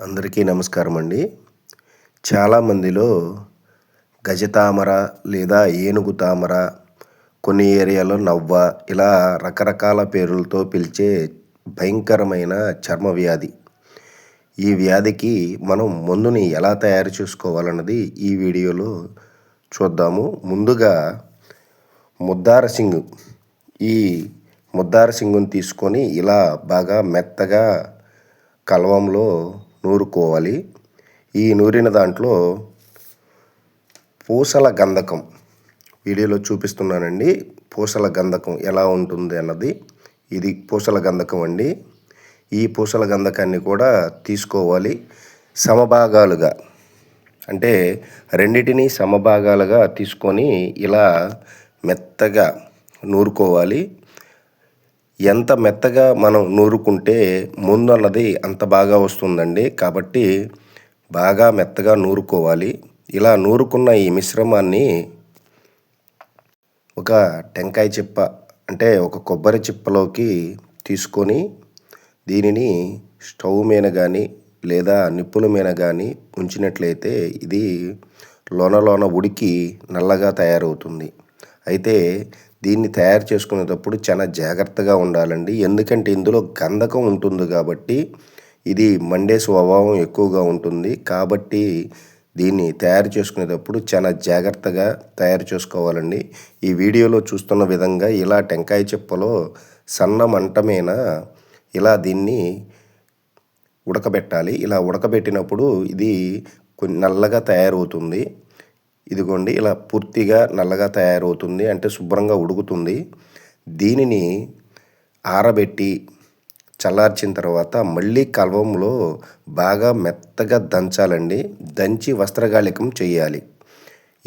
అందరికీ నమస్కారం అండి చాలామందిలో గజతామర లేదా ఏనుగు తామర కొన్ని ఏరియాలో నవ్వ ఇలా రకరకాల పేర్లతో పిలిచే భయంకరమైన చర్మ వ్యాధి. ఈ వ్యాధికి మనం మందుని ఎలా తయారు చేసుకోవాలన్నది ఈ వీడియోలో చూద్దాము. ముందుగా ముద్దార సింగ్. ఈ ముద్దార సింగుని తీసుకొని ఇలా బాగా మెత్తగా కలవంలో నూరుకోవాలి. ఈ నూరిన దాంట్లో పూసల గంధకం వీడియోలో చూపిస్తున్నానండి. పూసల గంధకం ఎలా ఉంటుంది అన్నది. ఇది పూసల గంధకం అండి. ఈ పూసల గంధకాన్ని కూడా తీసుకోవాలి. సమభాగాలుగా అంటే రెండిటిని సమభాగాలుగా తీసుకొని ఇలా మెత్తగా నూరుకోవాలి. ఎంత మెత్తగా మనం నూరుకుంటే ముందన్నది అంత బాగా వస్తుందండి. కాబట్టి బాగా మెత్తగా నూరుకోవాలి. ఇలా నూరుకున్న ఈ మిశ్రమాన్ని ఒక టెంకాయ చిప్ప అంటే ఒక కొబ్బరి చిప్పలోకి తీసుకొని దీనిని స్టవ్ మీద కానీ లేదా నిప్పుల మీద కానీ ఉంచినట్లయితే ఇది లోన లోన ఉడికి నల్లగా తయారవుతుంది. అయితే దీన్ని తయారు చేసుకునేటప్పుడు చాలా జాగ్రత్తగా ఉండాలండి. ఎందుకంటే ఇందులో గంధకం ఉంటుంది కాబట్టి ఇది మండే స్వభావం ఎక్కువగా ఉంటుంది. కాబట్టి దీన్ని తయారు చేసుకునేటప్పుడు చాలా జాగ్రత్తగా తయారు చేసుకోవాలండి. ఈ వీడియోలో చూస్తున్న విధంగా ఇలా టెంకాయ చెప్పలో సన్న మంటమైన ఇలా దీన్ని ఉడకబెట్టాలి. ఇలా ఉడకబెట్టినప్పుడు ఇది నల్లగా తయారవుతుంది. ఇదిగోండి ఇలా పూర్తిగా నల్లగా తయారవుతుంది అంటే శుభ్రంగా ఉడుకుతుంది. దీనిని ఆరబెట్టి చల్లార్చిన తర్వాత మళ్ళీ కలవంలో బాగా మెత్తగా దంచాలండి. దంచి వస్త్రగాళికం చేయాలి.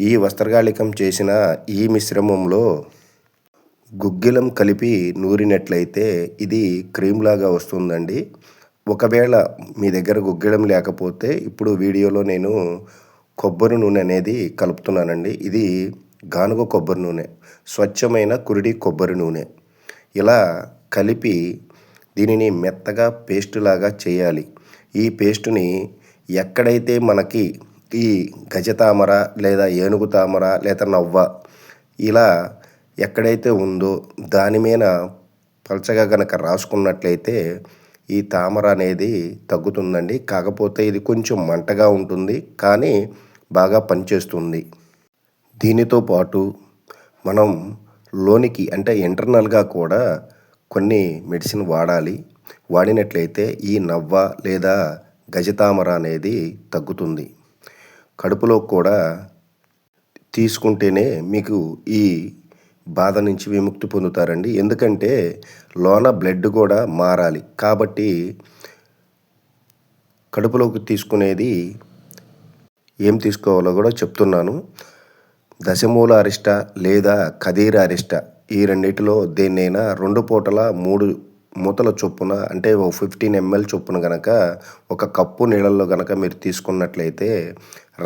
ఈ వస్త్రగాళికం చేసిన ఈ మిశ్రమంలో గుగ్గిలం కలిపి నూరినట్లయితే ఇది క్రీమ్ లాగా వస్తుందండి. ఒకవేళ మీ దగ్గర గుగ్గిలం లేకపోతే ఇప్పుడు వీడియోలో నేను కొబ్బరి నూనె అనేది కలుపుతున్నానండి. ఇది గానుగ కొబ్బరి నూనె స్వచ్ఛమైన కురిడి కొబ్బరి నూనె. ఇలా కలిపి దీనిని మెత్తగా పేస్ట్ లాగా చేయాలి. ఈ పేస్టుని ఎక్కడైతే మనకి ఈ గజతామర లేదా ఏనుగు తామర లేదా నవ్వ ఇలా ఎక్కడైతే ఉందో దాని మీద పలచగా కనుక రాసుకున్నట్లయితే ఈ తామర అనేది తగ్గుతుందండి. కాకపోతే ఇది కొంచెం మంటగా ఉంటుంది. కానీ బాగా పనిచేస్తుంది. దీనితో పాటు మనం లోనికి అంటే ఇంటర్నల్గా కూడా కొన్ని మెడిసిన్ వాడాలి. వాడినట్లయితే ఈ నవ్వ లేదా గజతామర అనేది తగ్గుతుంది. కడుపులో కూడా తీసుకుంటేనే మీకు ఈ బాధ నుంచి విముక్తి పొందుతారండి. ఎందుకంటే లోన బ్లడ్ కూడా మారాలి. కాబట్టి కడుపులోకి తీసుకునేది ఏం తీసుకోవాలో కూడా చెప్తున్నాను. దశమూల అరిష్ట లేదా కదీర అరిష్ట ఈ రెండింటిలో దేన్నైనా రెండు పూటల మూడు మూతల చొప్పున అంటే ఓ ఫిఫ్టీన్ ఎంఎల్ చొప్పున గనక ఒక కప్పు నీళ్ళల్లో గనక మీరు తీసుకున్నట్లయితే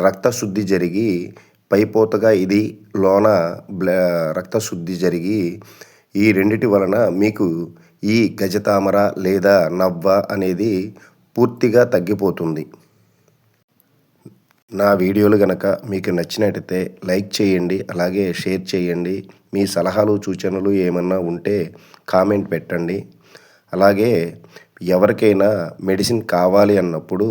రక్తశుద్ధి జరిగి పైపోతగా ఇది లోన రక్తశుద్ధి జరిగి ఈ రెండిటి వలన మీకు ఈ గజతామర లేదా నవ్వ అనేది పూర్తిగా తగ్గిపోతుంది. నా వీడియోలు కనుక మీకు నచ్చినట్టయితే లైక్ చేయండి అలాగే షేర్ చేయండి. మీ సలహాలు సూచనలు ఏమన్నా ఉంటే కామెంట్ పెట్టండి. అలాగే ఎవరికైనా మెడిసిన్ కావాలి అన్నప్పుడు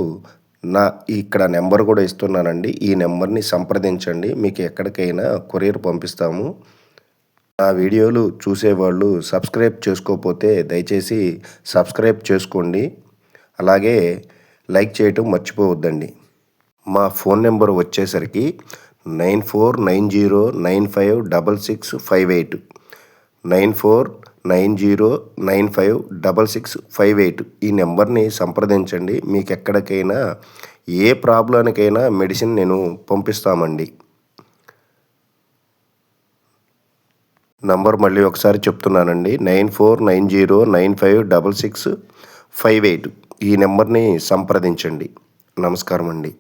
నా ఇక్కడ నెంబర్ కూడా ఇస్తున్నానండి. ఈ నెంబర్ని సంప్రదించండి. మీకు ఎక్కడికైనా కొరియర్ పంపిస్తాము. నా వీడియోలు చూసేవాళ్ళు సబ్స్క్రైబ్ చేసుకోకపోతే దయచేసి సబ్స్క్రైబ్ చేసుకోండి. అలాగే లైక్ చేయటం మర్చిపోవద్దండి. మా ఫోన్ నెంబర్ వచ్చేసరికి nine four nine zero nine five double six five eight. Nine four nine zero nine five double six five eight. ఈ నెంబర్ని సంప్రదించండి. మీకు ఎక్కడికైనా ఏ ప్రాబ్లానికైనా మెడిసిన్ నేను పంపిస్తామండి. నంబర్ మళ్ళీ ఒకసారి చెప్తున్నానండి. Nine four nine zero nine five double six five eight. ఈ నెంబర్ని సంప్రదించండి. నమస్కారం అండి